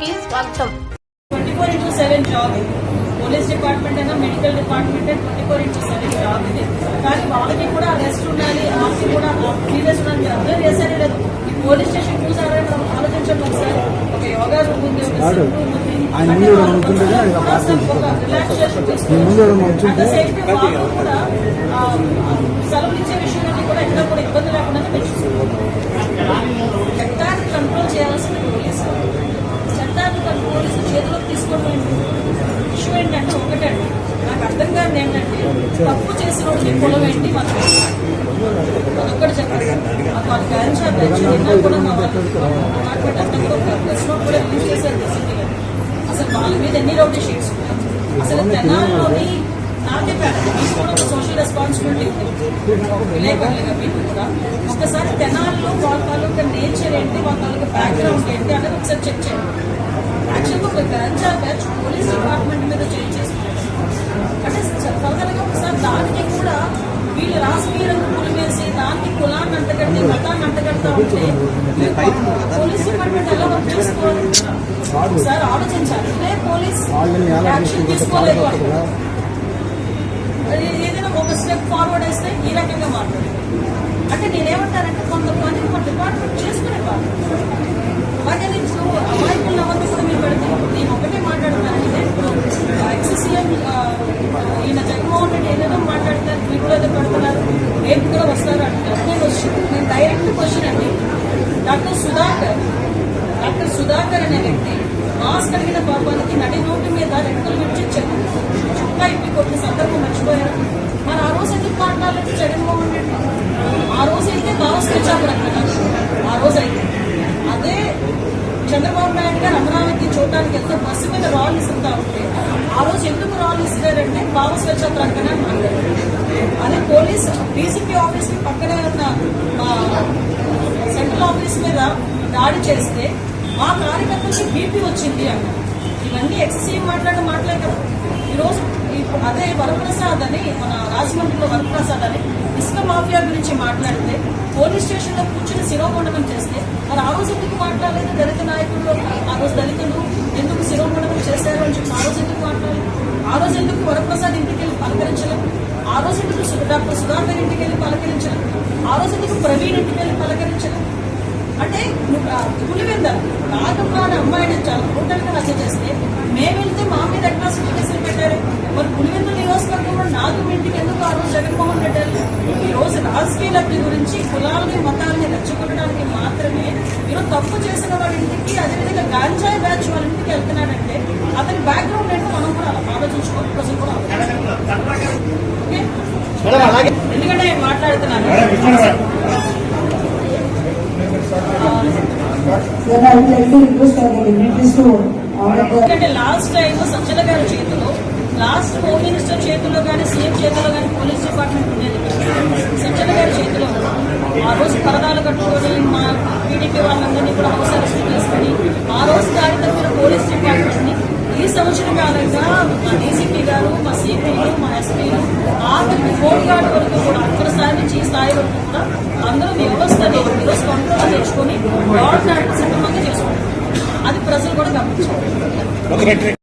కి స్వాగతం. Twenty four into seven job ఇది. పోలీస్ డిపార్ట్మెంట్ అయినా medical department twenty four into seven job ఇది. కానీ వాళ్ళకి కూడా రెస్ట్ ఉండాలి వాళ్ళకి కూడా సీరియస్ ఉండాలి మీరు అర్థం చేశారే లేదు. ఈ పోలీస్ స్టేషన్ చూసారా మనం ఆలోచించండి ఒకసారి. ఒక యోగా రూమ్ ఉంది ఒక రూమ్ ఉంది. ఆయన ముందు ముందు సెలవులు ఇచ్చే విషయంలో కూడా ఎక్కడ కూడా ఇబ్బంది లేకుండా తప్పు చేసిన వాళ్ళకి కులం ఏంటి? మనకు అదొక్కటి చెప్పండి. మాకు వాళ్ళ బ్రాంచ్ ఆ బ్రాంచ్ కూడా మా వాళ్ళు డిపార్ట్మెంట్ కూడా ఒక ప్రెస్ కూడా రిలీజ్ చేశారు రీసెంట్గా అసలు వాళ్ళ మీద ఎన్ని రౌడీ షీట్స్ అసలు తెనాల్లోని నాకే కాదు మీకు కూడా ఒక సోషల్ రెస్పాన్సిబిలిటీ ఉంది. విలేకరులుగా మీకు కూడా. ఒకసారి తెనాల్లో వాళ్ళ తాలూకా నేచర్ ఏంటి? వాళ్ళ తాలూకా బ్యాక్గ్రౌండ్ ఏంటి? అనేది ఒకసారి చెక్ చేయండి. యాక్చువల్గా ఒక గంజా బ్యాచ్ పోలీస్ డిపార్ట్మెంట్ మీద చేంజ్ చేసుకుంటారు అంటే ఫర్దర్గా ఒకసారి దానికి కూడా వీళ్ళు రాజకీయాలను పులిమేసి దానికి కులాన్ని అంటగట్టి మతాన్ని అంటగడతా ఉంటే పోలీస్ డిపార్ట్మెంట్ ఎలా వర్క్ చేసుకోవాలి ఒకసారి ఆలోచించాలి. ఇదే పోలీస్ యాక్షన్ తీసుకోలేదు ఏదైనా ఒక స్టెప్ ఫార్వర్డ్ వేస్తే ఈ రకంగా మాట్లాడు అంటే నేనేమంటానంటే కొంతమంది మన డిపార్ట్మెంట్ చేసుకునే వాళ్ళు అలాగే పడుతున్నారు రేపు కూడా వస్తారు? అంటారు నేను వచ్చి నేను డైరెక్ట్ క్వశ్చన్ అండి. డాక్టర్ సుధాకర్ డాక్టర్ సుధాకర్ అనే వ్యక్తి మాస్క్ కలిగిన పాపానికి నడి నోటి మీద రెక్కలు విడిచి చెక్కు చుక్క ఇప్పి కొట్టిన సందర్భం మర్చిపోయారు. మరి ఆ రోజు ఎందుకు మాట్లాడలేదు జగన్మోహన్ రెడ్డి? ఆ రోజు అయితే భారత్ వచ్చాపురం ఆ రోజు అయితే. అదే చంద్రబాబు నాయుడు గారు అమరావతి చూడడానికి వెళ్తే బస్సు మీద రాళ్ళు ఇస్తుంటా ఉంటే ఆ రోజు ఎందుకు రాళ్ళు ఇస్తారంటే భావ స్వచ్ఛ కదా అన్నారు అదే పోలీస్ డీసీపీ ఆఫీస్కి పక్కనే ఉన్న సెంట్రల్ ఆఫీస్ మీద దాడి చేస్తే మా కార్యకర్తలకి బీపీ వచ్చింది అన్న. ఇవన్నీ ఎక్సెసివ్ మాట్లాడి మాటలే ఈరోజు అదే వరప్రసాద్ అని మన రాజమండ్రిలో వరప్రసాద్ అని ఇసుక మాఫియా గురించి మాట్లాడితే పోలీస్ స్టేషన్లో కూర్చుని శిరోమండనం చేస్తే మరి ఆ రోజు ఎందుకు మాట్లాడలేదు దళిత నాయకులు ఆ రోజు దళితులు ఎందుకు శిరోమండనం చేశారు అని చెప్పి ఆ రోజు ఎందుకు మాట్లాడలేదు? ఆ రోజు ఎందుకు వరప్రసాద్ ఇంటికి వెళ్ళి పలకరించలేదు ఆ రోజు ఎందుకు సు- డాక్టర్ సుధాకర్ ఇంటికి వెళ్ళి పలకరించలేదు ఆ రోజు ఎందుకు ప్రవీణ్ ఇంటికి వెళ్ళి పలకరించలేదు అంటే పులివెంద నాగమ్మ అనే అమ్మాయిని చాలా టోటల్గా హత్య చేస్తే మేము వెళ్తే మా మీద అట్రాసిటీ కేసులు పెట్టారు. మరి పులివెందుల నియోజకవర్గంలో నాగం ఇంటికి ఎందుకు ఆ రోజు జగన్మోహన్ రెడ్డి వెళ్ళారు? ఈ రోజు రాజకీయ లబ్ధి గురించి కులాలని మతాలని రెచ్చగొట్టడానికి మాత్రమే ఈరోజు తప్పు చేసిన వాళ్ళ ఇంటికి అదేవిధంగా గాంజాయి బ్యాచ్ వాళ్ళ ఇంటికి వెళ్తున్నాడంటే అతని బ్యాక్గ్రౌండ్ ఏంటో మనం కూడా అలా ఆలోచించుకోవాలి. ప్రజలు కూడా? ఎందుకంటే నేను మాట్లాడుతున్నాను ఎందుకంటే లాస్ట్ టైం సజ్జల గారి చేతిలో లాస్ట్ హోమ్ మినిస్టర్ చేతిలో కానీ సీఎం చేతిలో కానీ పోలీస్ డిపార్ట్మెంట్ ఉండేది. సజ్జల గారి చేతిలో ఆ రోజు పరదాలు కట్టుకొని మా టీడీపీ వాళ్ళందరినీ కూడా హౌస్ అరెస్ట్ చేసుకుని ఆ రోజు దాని తప్పిన పోలీస్ డిపార్ట్మెంట్ని ఈ సంవత్సరం కాలంగా మా డీసీపీ గారు మా సిపిలు మా ఎస్పీలు ఆఖరికి ఫోన్ గార్డు వరకు కూడా అక్కడ స్థాయి నుంచి ఈ స్థాయి వరకు కూడా muerte.